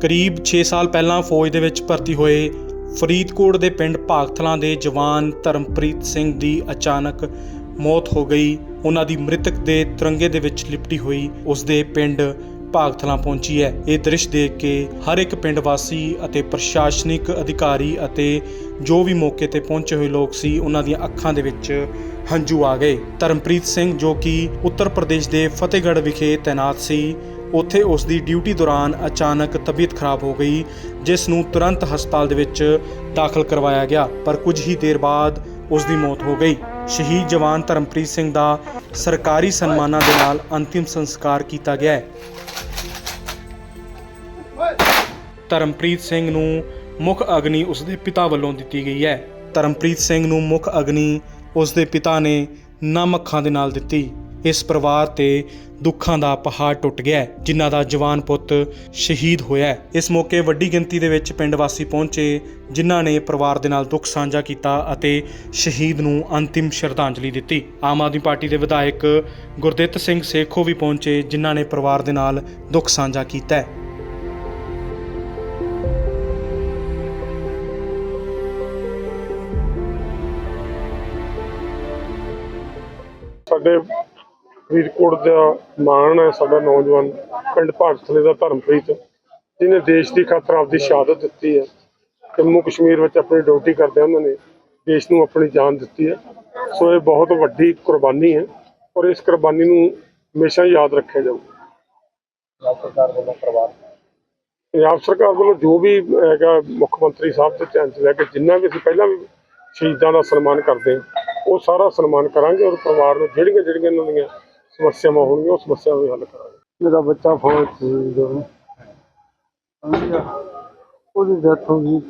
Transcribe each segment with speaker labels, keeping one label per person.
Speaker 1: ਕਰੀਬ 6 ਸਾਲ ਪਹਿਲਾਂ ਫੌਜ ਦੇ ਵਿੱਚ ਭਰਤੀ ਹੋਏ ਫਰੀਦਕੋਟ ਦੇ ਪਿੰਡ ਭਾਗਥਲਾਂ ਦੇ ਜਵਾਨ ਧਰਮਪ੍ਰੀਤ ਸਿੰਘ ਦੀ ਅਚਾਨਕ ਮੌਤ ਹੋ ਗਈ। ਉਹਨਾਂ ਦੀ ਮ੍ਰਿਤਕ ਦੇ ਤਿਰੰਗੇ ਦੇ ਵਿੱਚ ਲਿਪਟੀ ਹੋਈ। ਉਸ ਦੇ ਪਿੰਡ ਭਾਗਥਲਾਂ ਪਹੁੰਚੀ ਹੈ। ਇਹ ਦ੍ਰਿਸ਼ ਦੇਖ ਕੇ ਹਰ ਇੱਕ ਪਿੰਡ ਵਾਸੀ ਅਤੇ ਪ੍ਰਸ਼ਾਸਨਿਕ ਅਧਿਕਾਰੀ ਅਤੇ ਜੋ ਵੀ ਮੌਕੇ ਤੇ ਪਹੁੰਚੇ ਹੋਏ ਲੋਕ ਸੀ, ਉਹਨਾਂ ਦੀਆਂ ਅੱਖਾਂ ਦੇ ਵਿੱਚ ਹੰਝੂ ਆ ਗਏ। ਧਰਮਪ੍ਰੀਤ ਸਿੰਘ ਜੋ ਕਿ ਉੱਤਰ ਪ੍ਰਦੇਸ਼ ਦੇ ਫਤਿਹਗੜ੍ਹ ਵਿਖੇ ਤਾਇਨਾਤ ਸੀ, ਉੱਥੇ ਉਸ ਦੀ ਡਿਊਟੀ ਦੌਰਾਨ ਅਚਾਨਕ ਤਬੀਅਤ ਖਰਾਬ ਹੋ ਗਈ, ਜਿਸ ਨੂੰ ਤੁਰੰਤ ਹਸਪਤਾਲ ਦੇ ਵਿੱਚ ਦਾਖਲ ਕਰਵਾਇਆ ਗਿਆ, ਪਰ ਕੁਝ ਹੀ ਦੇਰ ਬਾਅਦ ਉਸ ਦੀ ਮੌਤ ਹੋ ਗਈ। ਸ਼ਹੀਦ ਜਵਾਨ ਧਰਮਪ੍ਰੀਤ ਸਿੰਘ ਦਾ ਸਰਕਾਰੀ ਸਨਮਾਨਾਂ ਦੇ ਨਾਲ ਅੰਤਿਮ ਸੰਸਕਾਰ ਕੀਤਾ ਗਿਆ ਹੈ। ਧਰਮਪ੍ਰੀਤ ਸਿੰਘ ਨੂੰ ਮੁੱਖ ਅਗਨੀ ਉਸਦੇ ਪਿਤਾ ਵੱਲੋਂ ਦਿੱਤੀ ਗਈ ਹੈ। ਧਰਮਪ੍ਰੀਤ ਸਿੰਘ ਨੂੰ ਮੁੱਖ ਅਗਨੀ ਉਸਦੇ ਪਿਤਾ ਨੇ ਨਮ ਅੱਖਾਂ ਦੇ ਨਾਲ ਦਿੱਤੀ। ਇਸ ਪਰਿਵਾਰ ਤੇ ਦੁੱਖਾਂ ਦਾ ਪਹਾੜ ਟੁੱਟ ਗਿਆ ਜਿਨ੍ਹਾਂ ਦਾ ਜਵਾਨ ਪੁੱਤ ਸ਼ਹੀਦ ਹੋਇਆ ਇਸ ਮੌਕੇ ਵੱਡੀ ਗਿਣਤੀ ਦੇ ਵਿੱਚ ਪਿੰਡ ਵਾਸੀ ਪਹੁੰਚੇ, ਜਿਨ੍ਹਾਂ ਨੇ ਪਰਿਵਾਰ ਦੇ ਨਾਲ ਦੁੱਖ ਸਾਂਝਾ ਕੀਤਾ ਅਤੇ ਸ਼ਹੀਦ ਨੂੰ ਅੰਤਿਮ ਸ਼ਰਧਾਂਜਲੀ ਦਿੱਤੀ। ਆਮ ਆਦਮੀ ਪਾਰਟੀ ਦੇ ਵਿਧਾਇਕ ਗੁਰਦਿੱਤ ਸਿੰਘ ਸੇਖੋ ਵੀ ਪਹੁੰਚੇ, ਜਿਨ੍ਹਾਂ ਨੇ ਪਰਿਵਾਰ ਦੇ ਨਾਲ ਦੁੱਖ ਸਾਂਝਾ ਕੀਤਾ
Speaker 2: ਸਾਡੇ ਫਰੀਦਕੋਟ ਦਾ ਮਾਣ ਹੈ ਸਾਡਾ ਨੌਜਵਾਨ ਪਿੰਡ ਭਾਗਥਲੇ ਦਾ ਧਰਮਪ੍ਰੀਤ ਜਿਹਨੇ ਦੇਸ਼ ਦੀ ਖਾਤਰ ਆਪਦੀ ਸ਼ਹਾਦਤ ਦਿੱਤੀ ਹੈ ਜੰਮੂ ਕਸ਼ਮੀਰ ਵਿੱਚ ਆਪਣੀ ਡਿਊਟੀ ਕਰਦੇ ਉਹਨਾਂ ਨੇ ਦੇਸ਼ ਨੂੰ ਆਪਣੀ ਜਾਨ ਦਿੱਤੀ ਹੈ। ਸੋ ਇਹ ਬਹੁਤ ਵੱਡੀ ਕੁਰਬਾਨੀ ਹੈ ਔਰ ਇਸ ਕੁਰਬਾਨੀ ਨੂੰ ਹਮੇਸ਼ਾ ਯਾਦ ਰੱਖਿਆ ਜਾਊਗਾ ਪੰਜਾਬ ਸਰਕਾਰ ਵੱਲੋਂ ਜੋ ਵੀ ਹੈਗਾ ਮੁੱਖ ਮੰਤਰੀ ਸਾਹਿਬ ਦੇ ਧਿਆਨ 'ਚ ਲੈ ਕੇ ਜਿੰਨਾ ਵੀ ਅਸੀਂ ਪਹਿਲਾਂ ਵੀ ਸ਼ਹੀਦਾਂ ਦਾ ਸਨਮਾਨ ਕਰਦੇ ਹਾਂ ਉਹ ਸਾਰਾ ਸਨਮਾਨ ਕਰਾਂਗੇ ਔਰ ਪਰਿਵਾਰ ਨੂੰ ਜਿਹੜੀਆਂ ਜਿਹੜੀਆਂ ਇਹਨਾਂ ਦੀਆਂ ਸਮੱਸਿਆਵਾਂ ਹੋਣਗੀਆਂ ਉਹ ਸਮੱਸਿਆਵਾਂ ਵੀ ਹੱਲ ਕਰਾਂਗੇ।
Speaker 3: ਮੇਰਾ ਬੱਚਾ ਫੌਜ ਚ ਸੀ ਜਦੋਂ। ਉਹਦੀ ਡੈਥ ਹੋ ਗਈ।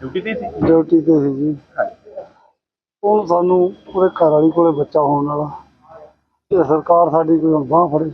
Speaker 4: ਡਿਊਟੀ ਤੇ ਸੀ?
Speaker 3: ਡਿਊਟੀ ਤੇ ਸੀ ਜੀ। ਹੁਣ ਸਾਨੂੰ ਉਹਦੇ ਘਰ ਵਾਲੀ ਕੋਲੇ ਬੱਚਾ ਹੋਣ ਵਾਲਾ। ਤੇ ਸਰਕਾਰ ਸਾਡੀ ਕੋਈ ਬਾਹ ਫੜੇ।